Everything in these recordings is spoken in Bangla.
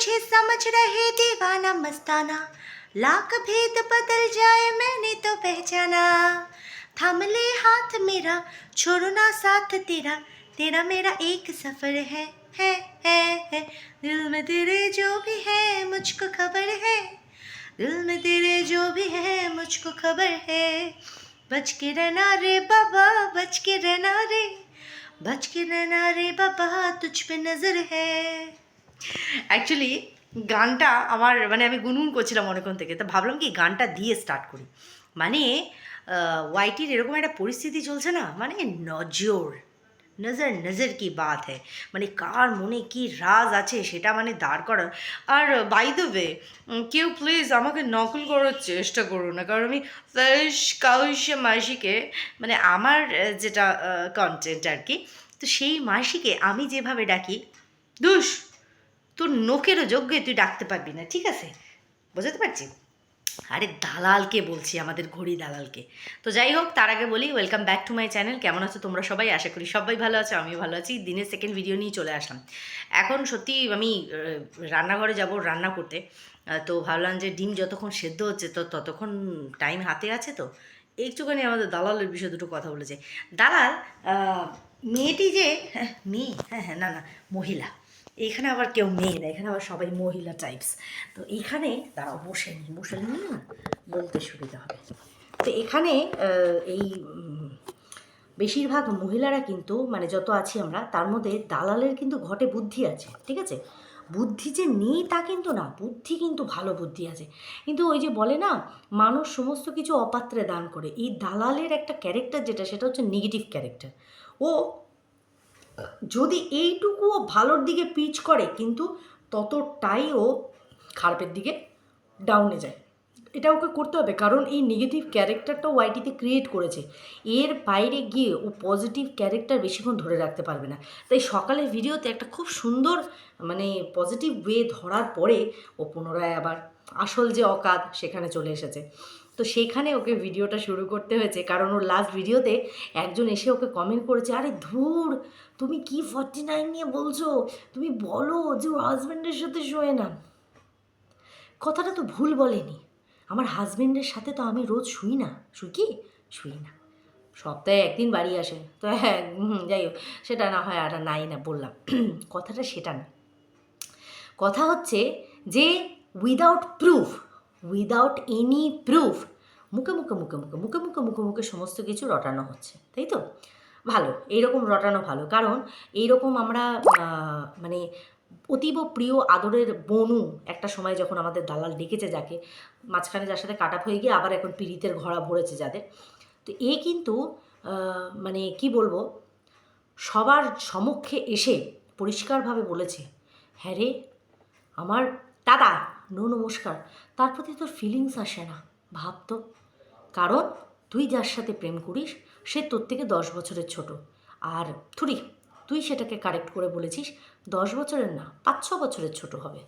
तुझे समझ रहे दीवाना मस्ताना। लाख भेद बदल जाए मैंने तो पहचाना। थाम ले हाथ मेरा छोड़ना साथ तेरा। तेरा मेरा एक सफ़र है है है है। दिल में तेरे जो भी है, मुझको खबर है। दिल में तेरे जो भी है, मुझको खबर है। बच के रहना रे बाबा, बच के रहना रे। बच के रहना रे बाबा, तुझ पे नज़र है। অ্যাকচুয়ালি গানটা আমার মানে আমি গুনগুন করছিলাম অনেকক্ষণ থেকে, তো ভাবলাম কি গানটা দিয়ে স্টার্ট করি। মানে ওয়াইটির এরকম একটা পরিস্থিতি চলছে না মানে নজর নজর নজর কি বাত হ্যায়। মানে কার মনে কি রাজ আছে সেটা মানে দাঁড় করা। আর বাই দ্য ওয়ে কেউ প্লিজ আমাকে নকল করার চেষ্টা করো না, কারণ আমি ফেশ মাসিকে মানে আমার যেটা কন্টেন্ট আর কি, তো সেই মাসিকে আমি যেভাবে ডাকি দুষ তোর নোকেরও যোগ্যে তুই ডাকতে পারবি না ঠিক আছে? বোঝাতে পারছি? আরে দালালকে বলছি আমাদের ঘড়ি দালালকে। তো যাই হোক তার আগে বলি welcome back to my channel কেমন আছো তোমরা সবাই? আশা করি সবাই ভালো আছো আমিও ভালো আছি। দিনের সেকেন্ড ভিডিও নিয়ে চলে আসলাম। এখন সত্যি আমি রান্নাঘরে যাব রান্না করতে। তো ভাবলাম যে ডিম যতক্ষণ সেদ্ধ হচ্ছে তো ততক্ষণ টাইম হাতে আছে তো। একটুখানি আমাদের দালালের বিষয়ে দুটো কথা বলেছে দালাল মেয়েটি যে হ্যাঁ, মেয়ে হ্যাঁ হ্যাঁ না না মহিলা। এখানে আবার কেউ মেয়ে না, এখানে আবার সবাই মহিলা টাইপস তো এখানে, দাঁড়াও, বসে নি, বসে নিয়ে না বলতে সুবিধা হবে। তো এখানে এই বেশিরভাগ মহিলারা কিন্তু মানে যত আছি আমরা, তার মধ্যে দালালের কিন্তু ঘটে বুদ্ধি আছে, ঠিক আছে? বুদ্ধি যে নেই তা কিন্তু না, বুদ্ধি কিন্তু ভালো বুদ্ধি আছে। কিন্তু ওই যে বলে না, মানুষ সমস্ত কিছু অপাত্রে দান করে। এই দালালের একটা ক্যারেক্টার যেটা, সেটা হচ্ছে নেগেটিভ ক্যারেক্টার ও যদি এইটুকুও ভালোর দিকে পিচ করে, কিন্তু ততটাই ও খারাপের দিকে ডাউনে যায়। এটা ওকে করতে হবে, কারণ এই নেগেটিভ ক্যারেক্টারটা ওয়াইটিতে ক্রিয়েট করেছে। এর বাইরে গিয়ে ও পজিটিভ ক্যারেক্টার বেশিক্ষণ ধরে রাখতে পারবে না। তাই সকালে ভিডিওতে একটা খুব সুন্দর মানে পজিটিভ ওয়ে ধরার পরে ও পুনরায় আবার আসল যে অকাদ সেখানে চলে এসেছে। তো সেখানে ওকে ভিডিওটা শুরু করতে হয়েছে। কারণ ওর লাস্ট ভিডিওতে একজন এসে ওকে কমেন্ট করেছে, আরে ধুর, তুমি কি ফর্টি নাইন নিয়ে বলছো? তুমি বলো যে ওর হাজব্যান্ডের সাথে শোয়ে না। কথাটা তো ভুল বলেনি। আমার হাজব্যান্ডের সাথে তো আমি রোজ শুই না। শুই কি? শুই না। সপ্তাহে একদিন বাড়ি আসে। তো হ্যাঁ যাই হোক, সেটা না হয় আর নাই না, বললাম। কথাটা সেটা না। কথা হচ্ছে যে without proof without any proof মুখে মুখে মুখে মুখে মুখে মুখে মুখে মুখে সমস্ত কিছু রটানো হচ্ছে, তাই তো? ভালো, এইরকম রটানো ভালো। কারণ এইরকম আমরা মানে অতীব প্রিয় আদরের বনু একটা সময় যখন আমাদের দালাল ডেকেছে যাকে, মাঝখানে যার সাথে কাটা হয়ে গিয়ে আবার এখন পীড়িতের ঘোড়া ভরেছে যাদের। তো এ কিন্তু মানে কি বলব, সবার সমক্ষে এসে পরিষ্কারভাবে বলেছে হ্যাঁ রে, আমার দাদা নো নমস্কার, তার প্রতি তোর ফিলিংস আসে না, ভাব তো। কারণ তুই যার সাথে প্রেম করিস, সে তোর থেকে দশ বছরের ছোট। আর থুরি, তুই সেটাকে কারেক্ট করে বলেছিস, দশ বছরের না, পাঁচ ছ বছরের ছোট হবে।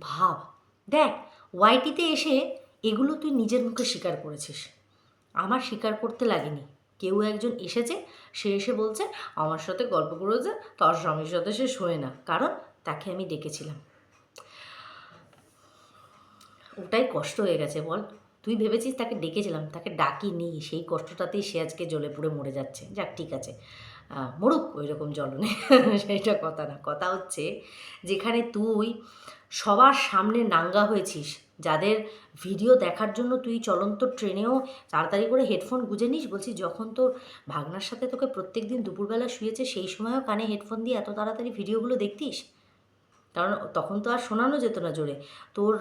ভাব, দেখ ওয়াইটিতে এসে এগুলো তুই নিজের মুখে স্বীকার করেছিস। আমার স্বীকার করতে লাগেনি। কেউ একজন এসেছে, সে এসে বলছে, আমার সাথে গল্প করেছে, তার স্বামীর সাথে সে শোয় না। কারণ তাকে আমি ডেকেছিলাম। ওটাই কষ্ট হয়ে গেছে, বল। তুই ভেবেছিস তাকে ডেকেছিলাম, তাকে ডাকিনি, সেই কষ্টটাতেই সে আজকে জলে পুড়ে মরে যাচ্ছে। যাক, ঠিক আছে। মরুক ওই রকম জ্বলনে সেইটা কথা না। কথা হচ্ছে যেখানে তুই সবার সামনে নাঙ্গা হয়েছিস, যাদের ভিডিও দেখার জন্য তুই চলন্ত ট্রেনেও তাড়াতাড়ি করে হেডফোন গুজে নিস, বলছি যখন তোর ভাগনার সাথে তোকে প্রত্যেক দিন দুপুরবেলা শুয়েছে, সেই সময়ও কানে হেডফোন দিয়ে এত তাড়াতাড়ি ভিডিওগুলো দেখতিস? কারণ তখন তো আর শোনানো যেত না জোরে। তোর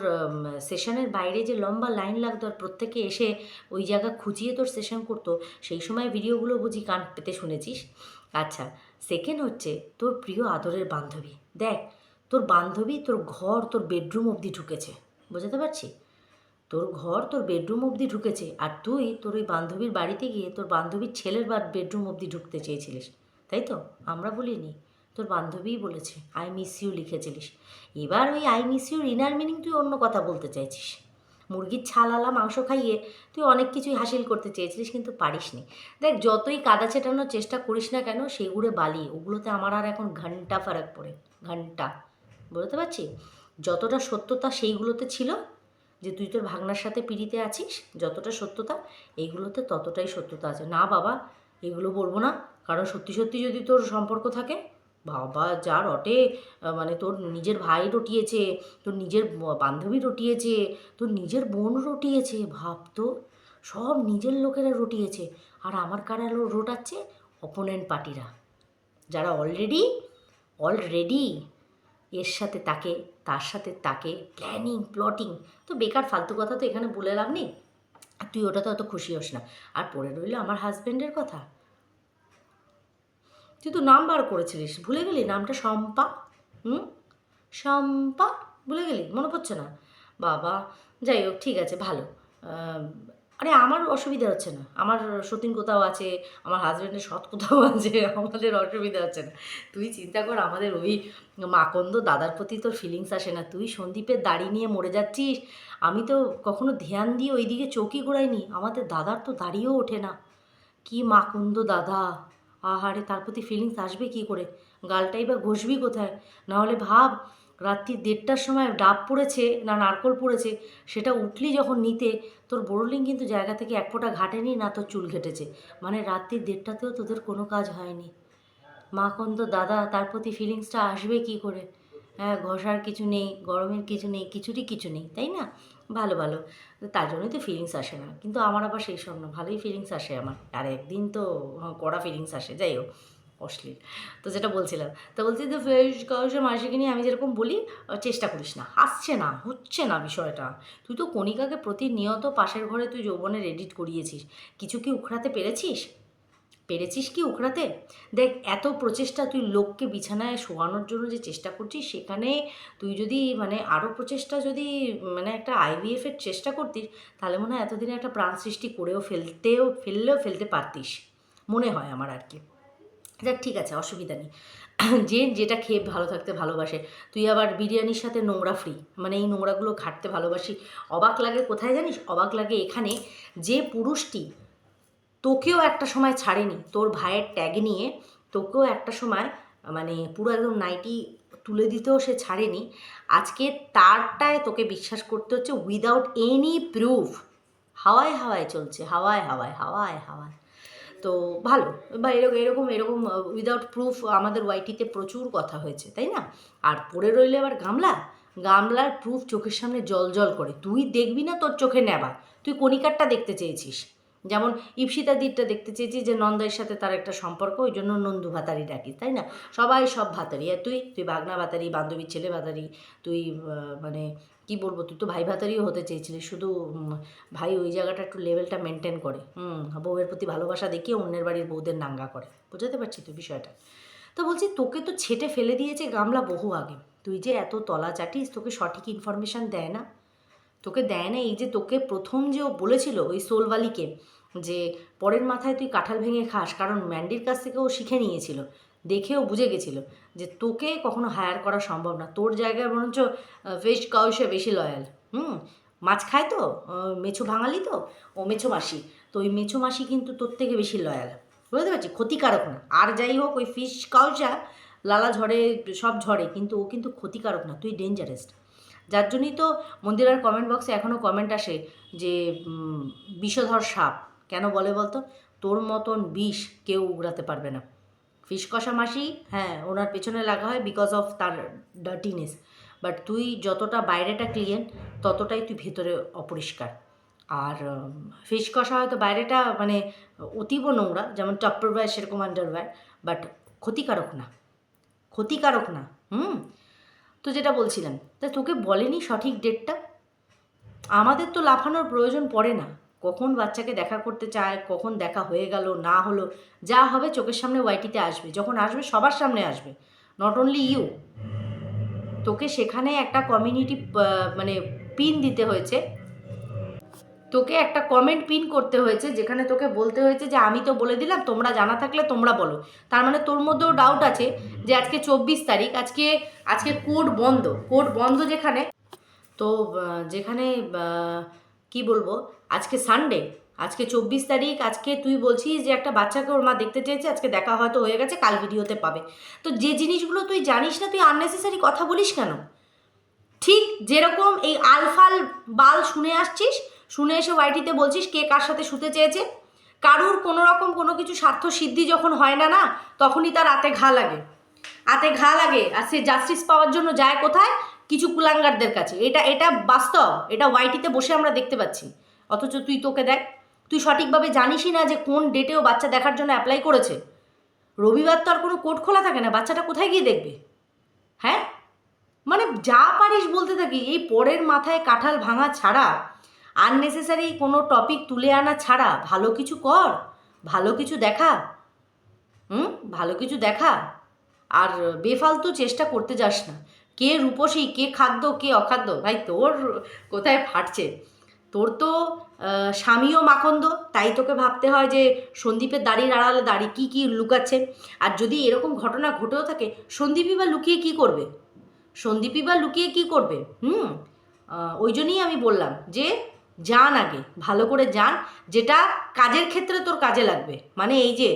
সেশনের বাইরে যে লম্বা লাইন লাগতো আর প্রত্যেকে এসে ওই জায়গা খুঁজিয়ে তোর সেশন করতো, সেই সময় ভিডিওগুলো বুঝি কান পেতে শুনেছিস? আচ্ছা সেকেন্ড হচ্ছে তোর প্রিয় আদরের বান্ধবী। দেখ, তোর বান্ধবী তোর ঘর তোর বেডরুম অবধি ঢুকেছে, বোঝাতে পারছি? তোর ঘর তোর বেডরুম অবধি ঢুকেছে আর তুই তোর ওই বান্ধবীর বাড়িতে গিয়ে তোর বান্ধবীর ছেলের বা বেডরুম অবধি ঢুকতে চেয়েছিলিস, তাই তো? আমরা বলিনি তোর বান্ধবীই বলেছে আই মিস ইউ লিখেছিলিস। এবার ওই I miss your inner meaning তুই অন্য কথা বলতে চাইছিস। মুরগির ছালালা মাংস খাইয়ে তুই অনেক কিছুই হাসিল করতে চেয়েছিলিস, কিন্তু পারিসনি। দেখ, যতই কাদা ছেটানোর চেষ্টা করিস না কেন সেগুলো বালি, ওগুলোতে আমার আর এখন ঘণ্টা ফারাক পড়ে, ঘণ্টা। বুঝতে পারছি? যতটা সত্যতা সেইগুলোতে ছিল, যে তুই তোর ভাগনার সাথে পিড়িতে আছিস, যতটা সত্যতা, এইগুলোতে ততটাই সত্যতা আছে। না বাবা, এগুলো বলব না। কারণ সত্যি সত্যি যদি তোর সম্পর্ক থাকে বাবা, যা রটে। মানে তোর নিজের ভাই রটিয়েছে, তোর নিজের বান্ধবী রটিয়েছে, তোর নিজের বোন রটিয়েছে, ভাব তো। সব নিজের লোকেরা রটিয়েছে। আর আমার কারা রোটাচ্ছে? অপোনেন্ট পার্টিরা। যারা অলরেডি অলরেডি এর সাথে তাকে, তার সাথে তাকে প্ল্যানিং প্লটিং তো বেকার ফালতু কথা তো এখানে বলে লাভ নেই। তুই ওটাতে অত খুশি হোস না। আর পড়ে রইল আমার হাজব্যান্ডের কথা। তুই তো নাম বার করেছিলিস, ভুলে গেলি? নামটা শম্পা। হুম? শম্পা? ভুলে গেলি? মনে পড়ছে না? বাবা, যাই হোক, ঠিক আছে, ভালো। আরে আমার অসুবিধা হচ্ছে না। আমার সতীন কোথাও আছে, আমার হাজব্যান্ডের সৎ কোথাও আছে, আমাদের অসুবিধা হচ্ছে না। তুই চিন্তা কর, আমাদের ওই মাকন্দ দাদার প্রতি তোর ফিলিংস আসে না। তুই সন্দীপের দাড়ি নিয়ে মরে যাচ্ছিস। আমি তো কখনো ধ্যান দিয়ে ওইদিকে চৌকি ঘোরাইনি। আমাদের দাদার তো দাড়িও ওঠে না। কি মাকুন্দ দাদা। আহারে, তার প্রতি ফিলিংস আসবে কি করে? গালটাই বা ঘষবি কোথায়? নাহলে ভাব, রাত্রি দেড়টার সময় ডাব পড়েছে না নারকল পড়েছে, সেটা উঠলি যখন নিতে, তোর বোরলিং কিন্তু জায়গা থেকে এক ফোঁটা ঘাটেনি না তোর চুল ঘেটেছে। মানে রাত্রি দেড়টাতেও তোদের কোনো কাজ হয়নি। মাকন্দ দাদা, তার প্রতি ফিলিংসটা আসবে কি করে? হ্যাঁ ঘষার কিছু নেই, গরমের কিছু নেই, কিছুরই কিছু নেই, তাই না? ভালো ভালো। তার জন্যই তো ফিলিংস আসে না। কিন্তু আমার আবার সেই সব না ভালোই ফিলিংস আসে আমার। আর একদিন তো হ্যাঁ, কড়া ফিলিংস আসে। যাই হোক অশ্লীল। তো যেটা বলছিলাম তো বলছি যে কাউসে মাসিকে নিয়ে আমি যেরকম বলি চেষ্টা করিস না। আসছে না হচ্ছে না বিষয়টা। তুই তো কণিকাকে প্রতিনিয়ত পাশের ঘরে তুই যৌবনের এডিট করিয়েছিস। কিছু কি উখড়াতে পেরেছিস? পেরেছিস কি উখড়াতে দেখ, এত প্রচেষ্টা তুই লোককে বিছানায় শোয়ানোর জন্য যে চেষ্টা করছিস, সেখানে তুই যদি মানে আরও প্রচেষ্টা যদি মানে একটা আইভিএফের চেষ্টা করতিস, তাহলে মনে হয় এতদিনে একটা প্রাণ সৃষ্টি করেও ফেলতেও, ফেললেও ফেলতে পারতিস। মনে হয় আমার আর কি। যাক ঠিক আছে, অসুবিধা নেই। যে যেটা খেয়ে ভালো থাকতে ভালোবাসে, তুই আবার বিরিয়ানির সাথে নোংরা ফ্রি মানে এই নোংরাগুলো ঘাটতে ভালোবাসি। অবাক লাগে কোথায় জানিস? অবাক লাগে এখানে যে পুরুষটি তোকেও একটা সময় ছাড়েনি। তোর ভাইয়ের ট্যাগ নিয়ে তোকেও একটা সময় মানে পুরো একদম নাইটি তুলে দিতেও সে ছাড়েনি। আজকে তারটায় তোকে বিশ্বাস করতে হচ্ছে উইদাউট এনি প্রুফ হাওয়ায় হাওয়ায় চলছে, হাওয়ায় হাওয়ায় হাওয়ায় হাওয়ায়। তো ভালো বা এরকম এরকম এরকম উইদাউট প্রুফ আমাদের ওয়াইটিতে প্রচুর কথা হয়েছে, তাই না? আর পড়ে রইলে আবার গামলা? গামলার প্রুফ চোখের সামনে জল জল করে। তুই দেখবি না তোর চোখে নেবা তুই কণিকারটা দেখতে চেয়েছিস। যেমন ইপসিতা দিকটা দেখতে চেয়েছি যে নন্দাইয়ের সাথে তার একটা সম্পর্ক, ওই জন্য নন্দু ভাতারি ডাকিস তাই না? সবাই সব ভাতারি। আর তুই? তুই বাগনা ভাতারি বান্ধবীর ছেলে ভাতারি, তুই মানে কি বলব, তুই তো ভাই ভাতারিও হতে চেয়েছিলি শুধু ভাই ওই জায়গাটা একটু লেভেলটা মেনটেন করে। হুম, বউয়ের প্রতি ভালোবাসা দেখিয়ে অন্যের বাড়ির বউদের নাঙ্গা করে। বোঝাতে পারছি তুই বিষয়টা? তো বলছি, তোকে তো ছেটে ফেলে দিয়েছে গামলা বহু আগে। তুই যে এত তলা চাটিস, তোকে সঠিক ইনফরমেশান দেয় না। তোকে দেয় না এই যে তোকে প্রথম যে ও বলেছিল, ওই সোলবালিকে যে পরের মাথায় তুই কাঁঠাল ভেঙে খাস, কারণ ম্যান্ডির কাছ থেকে ও শিখে নিয়েছিল, দেখেও বুঝে গেছিল যে তোকে কখনো হায়ার করা সম্ভব না। তোর জায়গায় বরঞ্চ ফেস কাউসে বেশি লয়াল হুম? মাছ খায় তো? মেছো ভাঙালি তো? ও মেছো মাসি। তো ওই মেছো মাসি কিন্তু তোর থেকে বেশি লয়াল বুঝতে পারছি ক্ষতিকারক না। আর যাই হোক, ওই ফিশ কাউসা লালা ঝড়ে, সব ঝড়ে, কিন্তু ও কিন্তু ক্ষতিকারক না, তুই ডেঞ্জারেস্ট যার জন্যই তো মন্দিরার কমেন্ট বক্সে এখনও কমেন্ট আসে যে বিষধর সাপ। কেন বলে বলতো? তোর মতন বিষ কেউ উগড়াতে পারবে না। ফিশ কষা মাসি হ্যাঁ ওনার পেছনে লাগা হয় বিকজ অফ তার ডার্টিনেস বাট তুই যতটা বাইরেটা ক্লিন ততটাই তুই ভেতরে অপরিষ্কার। আর ফিশ কষা হয়তো বাইরেটা মানে অতীব নোংরা, যেমন টপ্পরওয়্যার সেরকম আন্ডারওয়্যার বাট ক্ষতিকারক না। ক্ষতিকারক না, হুম? তো যেটা বলছিলাম, তা তোকে বলেনি সঠিক ডেটটা আমাদের তো লাফানোর প্রয়োজন পড়ে না। কখন বাচ্চাকে দেখা করতে চায়, কখন দেখা হয়ে গেল, না হলো, যা হবে চোখের সামনে ওয়াইটিতে আসবে, যখন আসবে সবার সামনে আসবে নট অনলি ইউ তোকে সেখানে একটা কমিউনিটি মানে পিন দিতে হয়েছে। তোকে একটা কমেন্ট পিন করতে হয়েছে, যেখানে তোকে বলতে হয়েছে যে, আমি তো বলে দিলাম, তোমরা জানা থাকলে তোমরা বলো। তার মানে তোর মধ্যেও ডাউট আছে যে, আজকে চব্বিশ তারিখ, আজকে আজকে কোর্ট বন্ধ। কোর্ট বন্ধ যেখানে, তো যেখানে কি বলব আজকে সানডে আজকে চব্বিশ তারিখ, আজকে তুই বলছিস যে একটা বাচ্চাকে ওর মা দেখতে চেয়েছে, আজকে দেখা হয়তো হয়ে গেছে, কাল ভিডিওতে পাবে। তো যে জিনিসগুলো তুই জানিস না, তুই আননেসেসারি কথা বলিস কেন? ঠিক যেরকম এই আলফাল বাল শুনে আসছিস, শুনে এসে ওয়াইটিতে বলছিস কে কার সাথে শুতে চেয়েছে, কারুর কোনো রকম কোনো কিছু স্বার্থ সিদ্ধি যখন হয় না না, তখনই তার হাতে ঘা লাগে। হাতে ঘা লাগে, আর সে জাস্টিস পাওয়ার জন্য যায় কোথায়? কিছু কুলাঙ্গারদের কাছে। এটা এটা বাস্তব, এটা ওয়াইটিতে বসে আমরা দেখতে পাচ্ছি। অথচ তুই তোকে দেখ, তুই সঠিকভাবে জানিসই না যে কোন ডেটেও বাচ্চা দেখার জন্য অ্যাপ্লাই করেছে। রবিবার তো আর কোনো কোর্ট খোলা থাকে না, বাচ্চাটা কোথায় গিয়ে দেখবে? হ্যাঁ? মানে যা পারিস বলতে থাকি, এই পরের মাথায় কাঁঠাল ভাঙা ছাড়া আননেসেসারি কোনো টপিক তুলে আনা ছাড়া ভালো কিছু কর, ভালো কিছু দেখা, হুম? ভালো কিছু দেখা। আর বেফালতু চেষ্টা করতে যাস না। কে রূপসী, কে খাদ্য, কে অখাদ্য? ভাই তোর কোথায় ফাটছে? তোর তো স্বামীও মাখন্দ, তাই তোকে ভাবতে হয় যে সন্দীপের দাড়ির আড়ালে দাড়ি কী কী লুকাচ্ছে। আর যদি এরকম ঘটনা ঘটেও থাকে, সন্দীপই বা লুকিয়ে কী করবে? সন্দীপই বা লুকিয়ে কী করবে? হুম? ওই জন্যই আমি বললাম যে জান আগে, ভালো করে জান যেটা কাজের ক্ষেত্রে তোর কাজে লাগবে। মানে এই যে,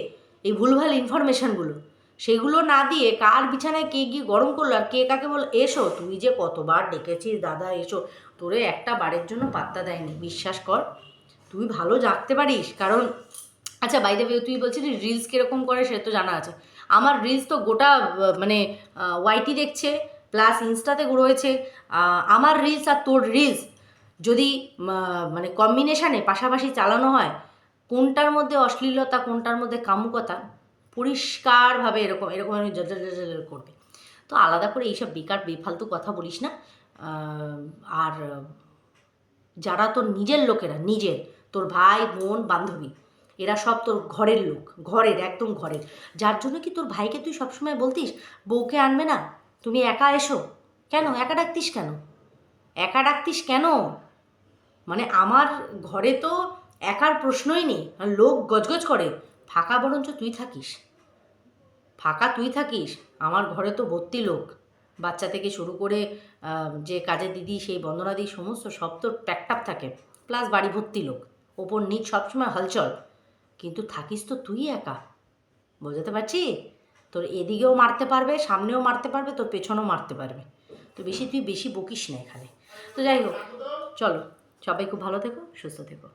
এই ভুলভাল ইনফরমেশানগুলো সেগুলো না দিয়ে কার বিছানায় কে গিয়ে গরম করল আর কে কাকে বল এসো, তুই যে কতবার ডেকেছিস, দাদা, এসো। তোরে একটা বারের জন্য পাত্তা দেয়নি, বিশ্বাস কর। তুই ভালো জাগতে পারিস, কারণ আচ্ছা বাইরে তুই বলছিস রিলস কীরকম করে সে তো জানা আছে। আমার রিলস তো গোটা মানে ওয়াইটি দেখছে প্লাস ইনস্টাতে রয়েছে আমার রিলস আর তোর রিলস যদি মানে কম্বিনেশানে পাশাপাশি চালানো হয়, কোনটার মধ্যে অশ্লীলতা, কোনটার মধ্যে কামুকতা পরিষ্কারভাবে এরকম এরকম জল করবে। তো আলাদা করে এইসব বেকার, বেফালতু কথা বলিস না। আর যারা তোর নিজের লোকেরা, নিজের, তোর ভাই, বোন, বান্ধবী, এরা সব তোর ঘরের লোক, ঘরের, একদম ঘরের। যার জন্য কি তোর ভাইকে তুই সবসময় বলতিস, বউকে আনবে না? তুমি একা এসো। কেন? একা ডাকতিস কেন? একা ডাকতিস কেন? মানে আমার ঘরে তো একার প্রশ্নই নেই। লোক গজগজ করে। ফাঁকা বরঞ্চ তুই থাকিস। ফাঁকা তুই থাকিস, আমার ঘরে তো ভর্তি লোক। বাচ্চা থেকে শুরু করে যে কাজের দিদি, সেই বন্দনা বন্দনাদি সমস্ত সব তো প্যাকটাপ থাকে। প্লাস বাড়ি ভর্তি লোক। ওপর নিচ সবসময় হলচল। কিন্তু থাকিস তো তুই একা। বোঝাতে পারছি? তোর এদিকেও মারতে পারবে, সামনেও মারতে পারবে, তোর পেছনেও মারতে পারবে। তো বেশি, তুই বেশি বকিস না এখানে। তো যাই হোক, চলো। সবাই খুব ভালো থেকো, সুস্থ থেকো।